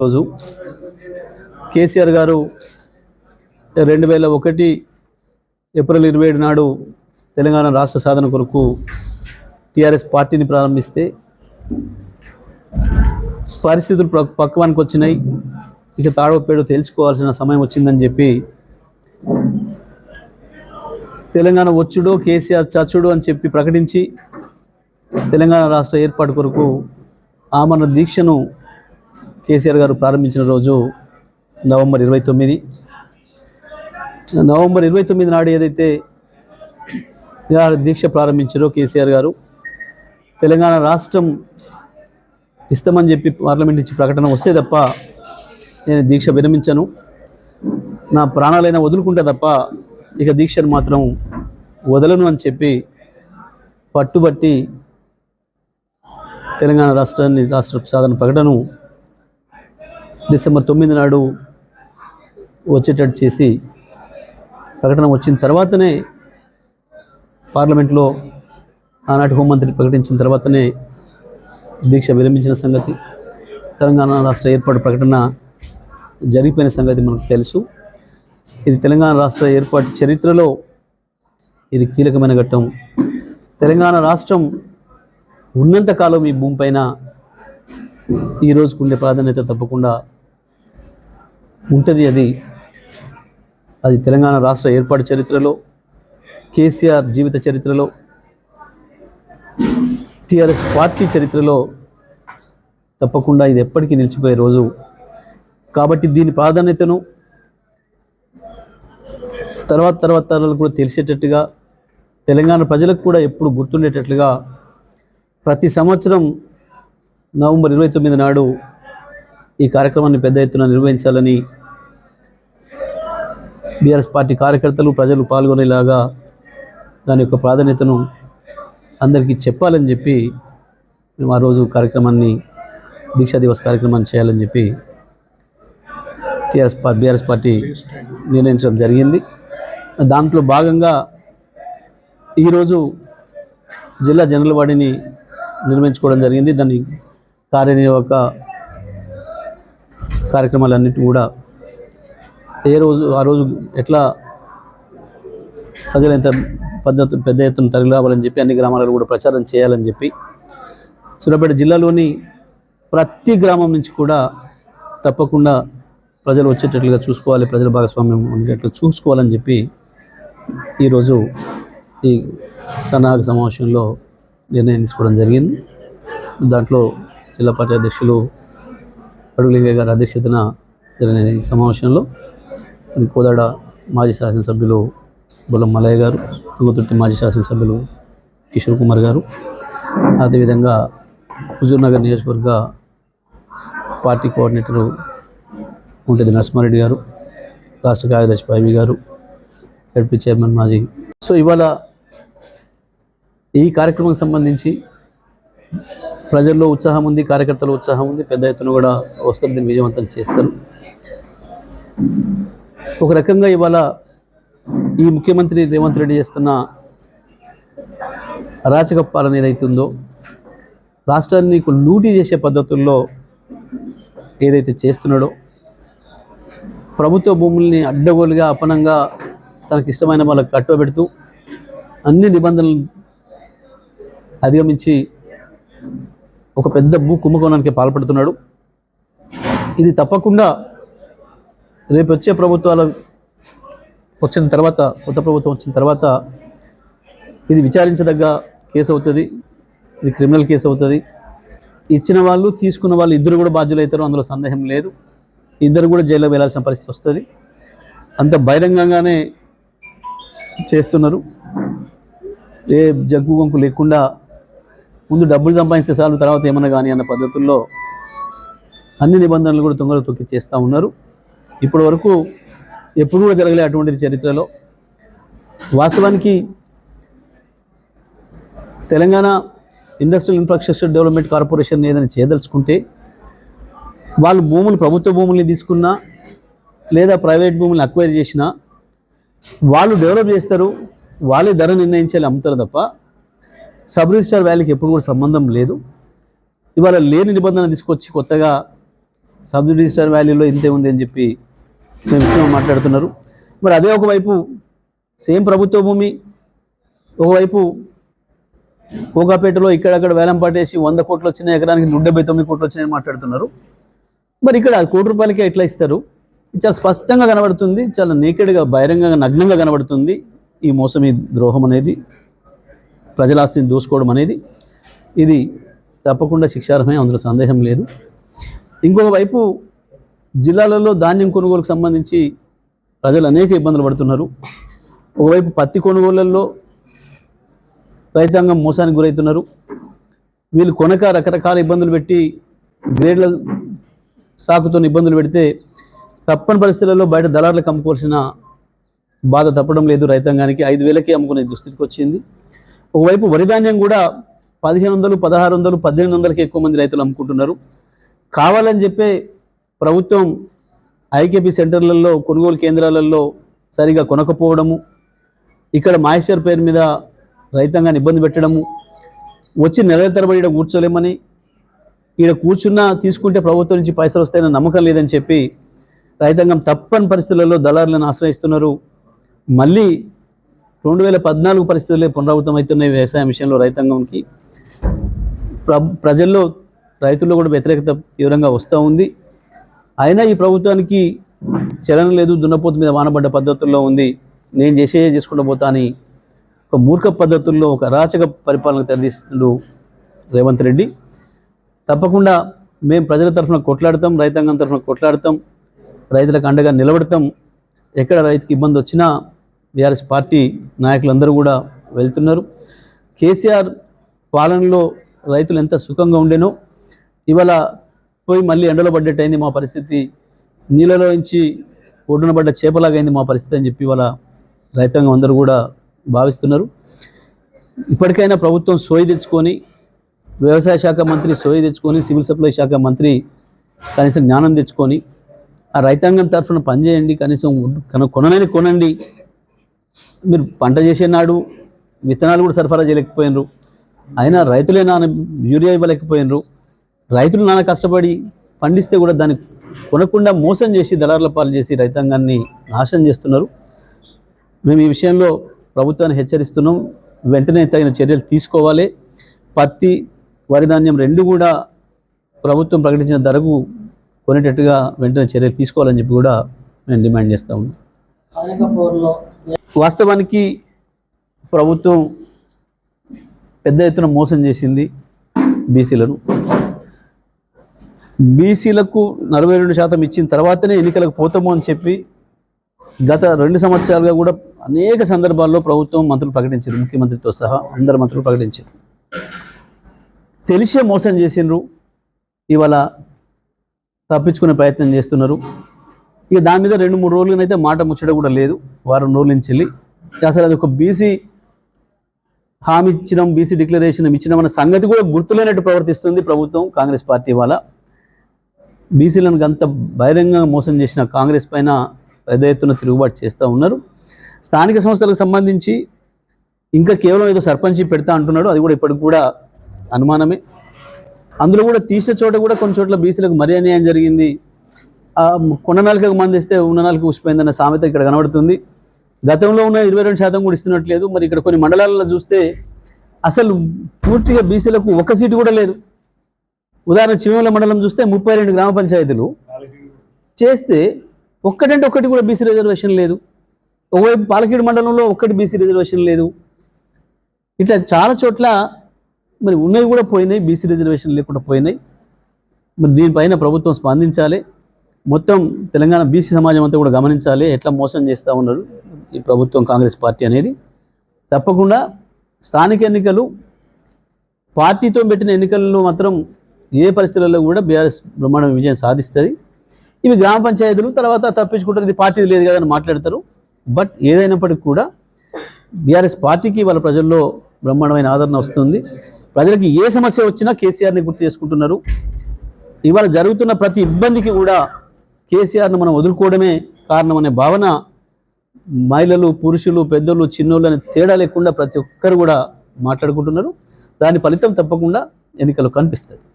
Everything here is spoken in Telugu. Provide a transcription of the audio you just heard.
రోజు కేసీఆర్ గారు రెండు వేల ఒకటి ఏప్రిల్ ఇరవై ఏడు నాడు తెలంగాణ రాష్ట్ర సాధన కొరకు టీఆర్ఎస్ పార్టీని ప్రారంభిస్తే పరిస్థితులు పక్వానికి వచ్చినాయి. ఇక తాడోపేడో తేల్చుకోవాల్సిన సమయం వచ్చిందని చెప్పి తెలంగాణ వచ్చుడో కేసీఆర్ చచ్చుడు అని చెప్పి ప్రకటించి తెలంగాణ రాష్ట్ర ఏర్పాటు కొరకు ఆమరణ దీక్షను కేసీఆర్ గారు ప్రారంభించిన రోజు నవంబర్ ఇరవై తొమ్మిది. నవంబర్ ఇరవై తొమ్మిది నాడు ఏదైతే దీక్ష ప్రారంభించారో కేసీఆర్ గారు తెలంగాణ రాష్ట్రం ఇస్తామని చెప్పి పార్లమెంట్ ఇచ్చి ప్రకటన వస్తే తప్ప నేను దీక్ష విరమించను. నా ప్రాణాలైనా వదులుకుంటే తప్ప ఇక దీక్షను మాత్రం వదలను అని చెప్పి పట్టుబట్టి తెలంగాణ రాష్ట్రాన్ని రాష్ట్ర సాధన ప్రకటన డిసెంబర్ తొమ్మిది నాడు వచ్చేటట్టు చేసి ప్రకటన వచ్చిన తర్వాతనే పార్లమెంట్లో ఆనాటి హోంమంత్రి ప్రకటించిన తర్వాతనే దీక్ష విరమించిన సంగతి తెలంగాణ రాష్ట్ర ఏర్పాటు ప్రకటన జరిగిపోయిన సంగతి మనకు తెలుసు. ఇది తెలంగాణ రాష్ట్ర ఏర్పాటు చరిత్రలో ఇది కీలకమైన ఘట్టం. తెలంగాణ రాష్ట్రం ఉన్నంతకాలం ఈ భూమిపైన ఈ ప్రాధాన్యత తప్పకుండా ఉంటుంది అది. అది తెలంగాణ రాష్ట్ర ఏర్పాటు చరిత్రలో కేసీఆర్ జీవిత చరిత్రలో టీఆర్ఎస్ పార్టీ చరిత్రలో తప్పకుండా ఇది ఎప్పటికీ నిలిచిపోయే రోజు. కాబట్టి దీని ప్రాధాన్యతను తర్వాత తర్వాత తరాలకు కూడా తెలిసేటట్టుగా తెలంగాణ ప్రజలకు కూడా ఎప్పుడు గుర్తుండేటట్లుగా ప్రతి సంవత్సరం నవంబర్ ఇరవై తొమ్మిది నాడు ఈ కార్యక్రమాన్ని పెద్ద ఎత్తున నిర్వహించాలని బీఆర్ఎస్ పార్టీ కార్యకర్తలు ప్రజలు పాల్గొనేలాగా దాని యొక్క ప్రాధాన్యతను అందరికీ చెప్పాలని చెప్పి మేము ఆ రోజు కార్యక్రమాన్ని దీక్షా దివస్ కార్యక్రమాన్ని చేయాలని చెప్పి టీఆర్ఎస్ పార్టీ బీఆర్ఎస్ పార్టీ నిర్ణయించడం జరిగింది. దాంట్లో భాగంగా ఈరోజు జిల్లా జనరల్ వాడిని నిర్మించుకోవడం జరిగింది. దాని కార్యనిర్వాహక కార్యక్రమాలన్నిటి కూడా ఏ రోజు ఆ రోజు ఎట్లా ప్రజలు ఎంత పద్ధతి పెద్ద ఎత్తున తరలి రావాలని చెప్పి అన్ని గ్రామాలలో కూడా ప్రచారం చేయాలని చెప్పి సూర్యాపేట జిల్లాలోని ప్రతి గ్రామం నుంచి కూడా తప్పకుండా ప్రజలు వచ్చేటట్లుగా చూసుకోవాలి ప్రజల భాగస్వామ్యం ఉండేటట్లు చూసుకోవాలని చెప్పి ఈరోజు ఈ సన్నాహక సమావేశంలో నిర్ణయం తీసుకోవడం జరిగింది. దాంట్లో జిల్లా పార్టీ అధ్యక్షులు అడుగులింగయ్య గారి అధ్యక్షతన జరిగిన ఈ సమావేశంలో కోదాడ మాజీ శాసనసభ్యులు బుల్లం మల్లయ్య గారు తుంగతుర్తి మాజీ శాసనసభ్యులు కిషోర్ కుమార్ గారు. అదేవిధంగా హుజూర్నగర్ నియోజకవర్గ పార్టీ కోఆర్డినేటరు ఉంటుంది నరసింహారెడ్డి గారు రాష్ట్ర కార్యదర్శి పైవి గారు ఎడ్పీ చైర్మన్ మాజీ. సో ఇవాళ ఈ కార్యక్రమానికి సంబంధించి ప్రజల్లో ఉత్సాహం ఉంది కార్యకర్తల ఉత్సాహం ఉంది పెద్ద ఎత్తున కూడా వస్తారు దీన్ని విజయవంతం చేస్తారు. ఒక రకంగా ఇవాళ ఈ ముఖ్యమంత్రి రేవంత్ రెడ్డి చేస్తున్న అరాచక పాలన ఏదైతుందో రాష్ట్రాన్ని లూటీ చేసే పద్ధతుల్లో ఏదైతే చేస్తున్నాడో ప్రభుత్వ భూముల్ని అడ్డగోలుగా అపనంగా తనకి ఇష్టమైన వాళ్ళకి కట్టబెడుతూ అన్ని నిబంధనలు అధిగమించి ఒక పెద్ద భూ కుంభకోణానికి పాల్పడుతున్నాడు. ఇది తప్పకుండా రేపు వచ్చే ప్రభుత్వాల వచ్చిన తర్వాత కొత్త ప్రభుత్వం వచ్చిన తర్వాత ఇది విచారించదగ్గ కేసు అవుతుంది. ఇది క్రిమినల్ కేసు అవుతుంది. ఇచ్చిన వాళ్ళు తీసుకున్న వాళ్ళు ఇద్దరు కూడా బాధ్యులు అందులో సందేహం లేదు. ఇద్దరు కూడా జైల్లో వెళ్ళాల్సిన పరిస్థితి వస్తుంది. అంత బహిరంగంగానే చేస్తున్నారు. ఏ జంకు గొంకు లేకుండా ముందు డబ్బులు సంపాదిస్తే చాలు తర్వాత ఏమన్నా కానీ అన్న పద్ధతుల్లో అన్ని నిబంధనలు కూడా తొంగలు తొక్కి చేస్తూ ఉన్నారు. ఇప్పటి వరకు ఎప్పుడు కూడా జరగలే అటువంటిది చరిత్రలో. వాస్తవానికి Telangana industrial infrastructure development corporation ఏదైనా చేయదలుచుకుంటే వాళ్ళు భూములు ప్రభుత్వ భూముల్ని తీసుకున్నా లేదా ప్రైవేట్ భూముల్ని అక్వైర్ చేసినా వాళ్ళు డెవలప్ చేస్తారు వాళ్ళే ధర నిర్ణయించాలి అమ్ముతారు తప్ప సబ్ రిజిస్టార్ వ్యాలీకి ఎప్పుడు కూడా సంబంధం లేదు. ఇవాళ లేని నిబంధన తీసుకొచ్చి కొత్తగా సబ్ రిజిస్టర్ వ్యాలీలో ఇంతే ఉంది అని చెప్పి మేము ఇచ్చిన మాట్లాడుతున్నారు. మరి అదే ఒకవైపు సేమ్ ప్రభుత్వ భూమి ఒకవైపు కోకాపేటలో ఇక్కడక్కడ వేలం పాటేసి వంద కోట్లు వచ్చిన ఎకరానికి నూట డెబ్బై తొమ్మిది కోట్లు వచ్చినాయని మాట్లాడుతున్నారు. మరి ఇక్కడ కోటి రూపాయలకే ఎట్లా ఇస్తారు? చాలా స్పష్టంగా కనబడుతుంది చాలా నేకెడ్గా బహిరంగంగా నగ్నంగా కనబడుతుంది ఈ మోసం ఈ ద్రోహం అనేది. ప్రజల ఆస్తిని దూసుకోవడం అనేది ఇది తప్పకుండా శిక్షార్హమే అందులో సందేహం లేదు. ఇంకొక వైపు జిల్లాలలో ధాన్యం కొనుగోలుకు సంబంధించి ప్రజలు అనేక ఇబ్బందులు పడుతున్నారు. ఒకవైపు పత్తి కొనుగోళ్ళలో రైతాంగం మోసానికి గురవుతున్నారు వీళ్ళు కొనక రకరకాల ఇబ్బందులు పెట్టి గ్రేడ్ల సాకుతో ఇబ్బందులు పెడితే తప్పని పరిస్థితులలో బయట దళారులకు అమ్ముకోవాల్సిన బాధ తప్పడం లేదు. రైతాంగానికి ఐదు వేలకే అమ్ముకునే దుస్థితికి వచ్చింది. ఒకవైపు వరి ధాన్యం కూడా పదిహేను వందలు పదహారు వందలు పద్దెనిమిది వందలకి ఎక్కువ మంది రైతులు అమ్ముకుంటున్నారు. కావాలని చెప్పే ప్రభుత్వం ఐకేపీ సెంటర్లలో కొనుగోలు కేంద్రాలలో సరిగా కొనకపోవడము ఇక్కడ మాయిశ్చర్ పేరు మీద రైతాంగాన్ని ఇబ్బంది పెట్టడము వచ్చి నెలల తరబడి ఇక్కడ కూర్చోలేమని ఇక్కడ కూర్చున్నా తీసుకుంటే ప్రభుత్వం నుంచి పైసలు వస్తాయని నమ్మకం లేదని చెప్పి రైతాంగం తప్పని పరిస్థితులలో దళారులను ఆశ్రయిస్తున్నారు. మళ్ళీ రెండు వేల పద్నాలుగు పరిస్థితులే పునరావృతం అవుతున్నాయి వ్యవసాయం విషయంలో రైతాంగంకి. ప్ర ప్రజల్లో రైతుల్లో కూడా వ్యతిరేకత తీవ్రంగా వస్తూ ఉంది. అయినా ఈ ప్రభుత్వానికి చలనం లేదు దున్నపోతు మీద వానబడ్డ పద్ధతుల్లో ఉంది. నేను చేసే చేసుకుంటూ పోతా అని ఒక మూర్ఖ పద్ధతుల్లో ఒక అరాచక పరిపాలన తెరదీస్తున్నాడు రేవంత్ రెడ్డి. తప్పకుండా మేము ప్రజల తరఫున కొట్లాడతాం రైతాంగం తరఫున కొట్లాడతాం రైతులకు అండగా నిలబడతాం. ఎక్కడ రైతుకి ఇబ్బంది వచ్చినా బీఆర్ఎస్ పార్టీ నాయకులందరూ కూడా వెళ్తున్నారు. కేసీఆర్ పాలనలో రైతులు ఎంత సుఖంగా ఉండేనో ఇవాళ పోయి మళ్ళీ ఎండలో పడ్డట్టయింది మా పరిస్థితి. నీళ్ళలో నుంచి ఒడ్డున పడ్డ చేపలాగా అయింది మా పరిస్థితి అని చెప్పి ఇవాళ రైతాంగం అందరూ కూడా భావిస్తున్నారు. ఇప్పటికైనా ప్రభుత్వం సోయి తెచ్చుకొని వ్యవసాయ శాఖ మంత్రి సోయి తెచ్చుకొని సివిల్ సప్లై శాఖ మంత్రి కనీసం జ్ఞానం తెచ్చుకొని ఆ రైతాంగం తరఫున పనిచేయండి కనీసం కన- కొననని కొనండి మీరు పంట చేసే నాడు విత్తనాలు కూడా సరఫరా చేయలేకపోయినరు. అయినా రైతులే నాన్న యూరియా ఇవ్వలేకపోయినరు. రైతులు నాన్న కష్టపడి పండిస్తే కూడా దాన్ని కొనకుండా మోసం చేసి దళారుల పాలు చేసి రైతాంగాన్ని నాశనం చేస్తున్నారు. మేము ఈ విషయంలో ప్రభుత్వాన్ని హెచ్చరిస్తున్నాం. వెంటనే తగిన చర్యలు తీసుకోవాలి. పత్తి వరి ధాన్యం రెండు కూడా ప్రభుత్వం ప్రకటించిన ధరకు కొనేటట్టుగా వెంటనే చర్యలు తీసుకోవాలని చెప్పి కూడా మేము డిమాండ్ చేస్తా ఉన్నాం. వాస్తవానికి ప్రభుత్వం పెద్ద ఎత్తున మోసం చేసింది బీసీలను. బీసీలకు నలభై రెండు శాతం ఇచ్చిన తర్వాతనే ఎన్నికలకు పోతాము అని చెప్పి గత రెండు సంవత్సరాలుగా కూడా అనేక సందర్భాల్లో ప్రభుత్వం మంత్రులు ప్రకటించారు. ముఖ్యమంత్రితో సహా అందరు మంత్రులు ప్రకటించారు. తెలిసే మోసం చేసిండ్రు. ఇవాళ తప్పించుకునే ప్రయత్నం చేస్తున్నారు. ఇక దాని మీద రెండు మూడు రోజులనైతే మాట ముచ్చట కూడా లేదు. వారం రోజుల నుంచి వెళ్ళి. అసలు అది ఒక బీసీ హామీ ఇచ్చినాం బీసీ డిక్లరేషన్ ఇచ్చినాం అనే సంగతి కూడా గుర్తులేనట్టు ప్రవర్తిస్తుంది ప్రభుత్వం కాంగ్రెస్ పార్టీ వాళ్ళ. బీసీలను అంత బహిరంగంగా మోసం చేసిన కాంగ్రెస్ పైన పెద్ద ఎత్తున తిరుగుబాటు చేస్తూ ఉన్నారు. స్థానిక సంస్థలకు సంబంధించి ఇంకా కేవలం ఏదో సర్పంచి పెడతా అంటున్నాడు. అది కూడా ఇప్పటికి కూడా అనుమానమే. అందులో కూడా తీసిన చోట కూడా కొన్ని చోట్ల బీసీలకు మరీ అన్యాయం జరిగింది ఆ కొన్న మంది ఇస్తే ఉన్న నాలుగు ఉసిపోయిందన్న సామెత ఇక్కడ కనబడుతుంది. గతంలో ఉన్న ఇరవై రెండు శాతం కూడా ఇస్తున్నట్లేదు. మరి ఇక్కడ కొన్ని మండలాలలో చూస్తే అసలు పూర్తిగా బీసీలకు ఒక సీటు కూడా లేదు. ఉదాహరణ చివేముల మండలం చూస్తే ముప్పై రెండు గ్రామ పంచాయతీలు. చేస్తే ఒక్కటంటే ఒక్కటి కూడా బీసీ రిజర్వేషన్ లేదు. ఒకవైపు పాలకీడు మండలంలో ఒక్కటి బీసీ రిజర్వేషన్ లేదు. ఇట్లా చాలా చోట్ల మరి ఉన్నవి కూడా పోయినాయి బీసీ రిజర్వేషన్ లేకుండా పోయినాయి. మరి దీనిపైన ప్రభుత్వం స్పందించాలి. మొత్తం తెలంగాణ బీసీ సమాజం అంతా కూడా గమనించాలి ఎట్లా మోసం చేస్తూ ఉన్నారు ఈ ప్రభుత్వం కాంగ్రెస్ పార్టీ అనేది. తప్పకుండా స్థానిక ఎన్నికలు పార్టీతో పెట్టిన ఎన్నికల్లో మాత్రం ఏ పరిస్థితులలో కూడా బీఆర్ఎస్ బ్రహ్మాండ విజయం సాధిస్తుంది. ఇవి గ్రామ పంచాయతీలు తర్వాత తప్పించుకుంటారు ఇది పార్టీ లేదు కదా అని మాట్లాడతారు. బట్ ఏదైనప్పటికీ కూడా బీఆర్ఎస్ పార్టీకి వాళ్ళ ప్రజల్లో బ్రహ్మాండమైన ఆదరణ వస్తుంది. ప్రజలకి ఏ సమస్య వచ్చినా కేసీఆర్ని గుర్తు చేసుకుంటున్నారు. ఇవాళ జరుగుతున్న ప్రతి ఇబ్బందికి కూడా కేసీఆర్ను మనం వదులుకోవడమే కారణం అనే భావన మహిళలు పురుషులు పెద్దలు చిన్నోళ్ళు అనే తేడా లేకుండా ప్రతి ఒక్కరు కూడా మాట్లాడుకుంటున్నారు. దాని ఫలితం తప్పకుండా ఎన్నికలు కనిపిస్తుంది.